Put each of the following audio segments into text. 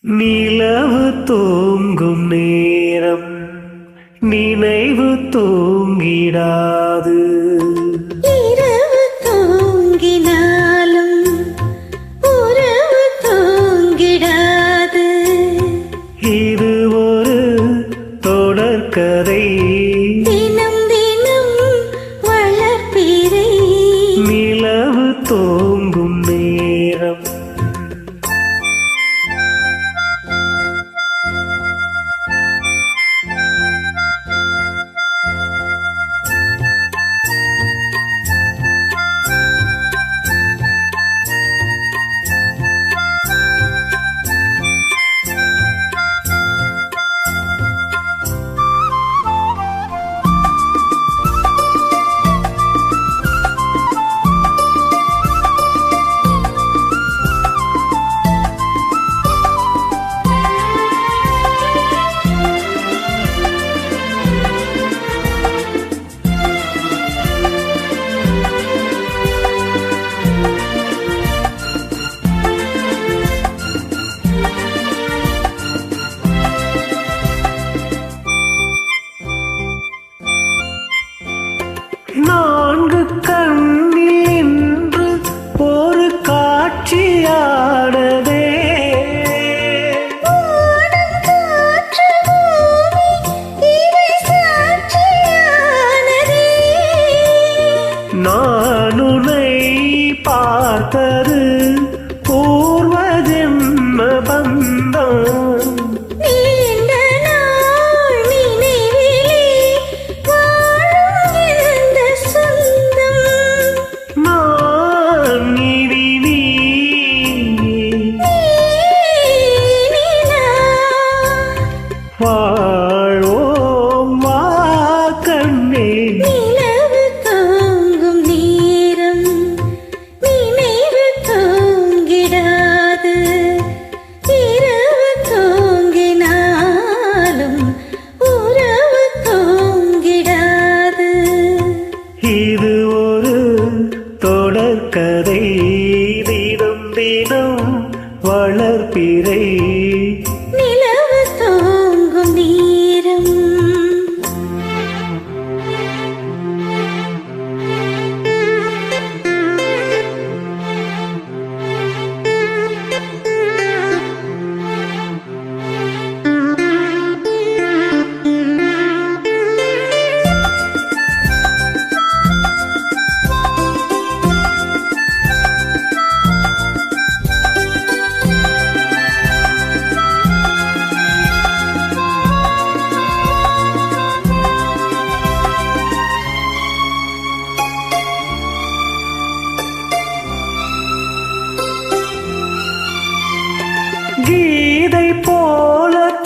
நிலவு தூங்கும் நேரம் நினைவு தூங்கிடாது. இரவு தூங்கினாலும் உறவு தூங்கிடாது. இது ஒரு தொடர்கதை. தினம் தினம் வளர்ப்பிறை நிலவு தூங்கும் நேரம் நான்கு கண்ணில் இன்று ஒரு காட்சியானதே நானுனை பார்த்தது தினம் தினம் வளர்ப்பிறை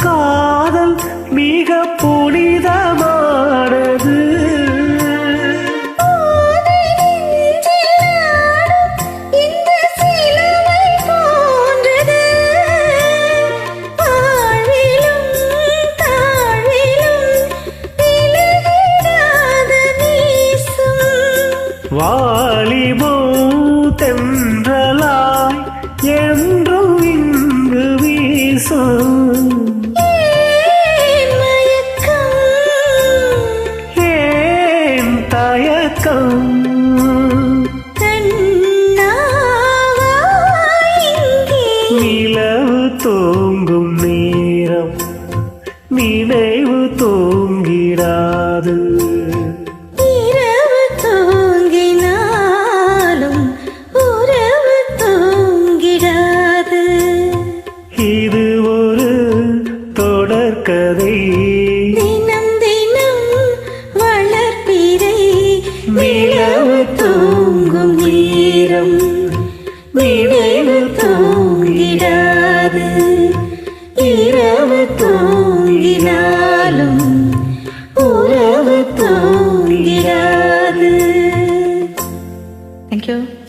காதல் மிக போ தூங்கும் நேரம் நினைவு தூங்கிடாது. இரவு தூங்கினாலும் உறவு தூங்கிடாது. இது ஒரு தொடர்கதை தினம் தினம் வளர்ப்பிரை நிலவு தூங்கும் நேரம் நினைவு Rachel.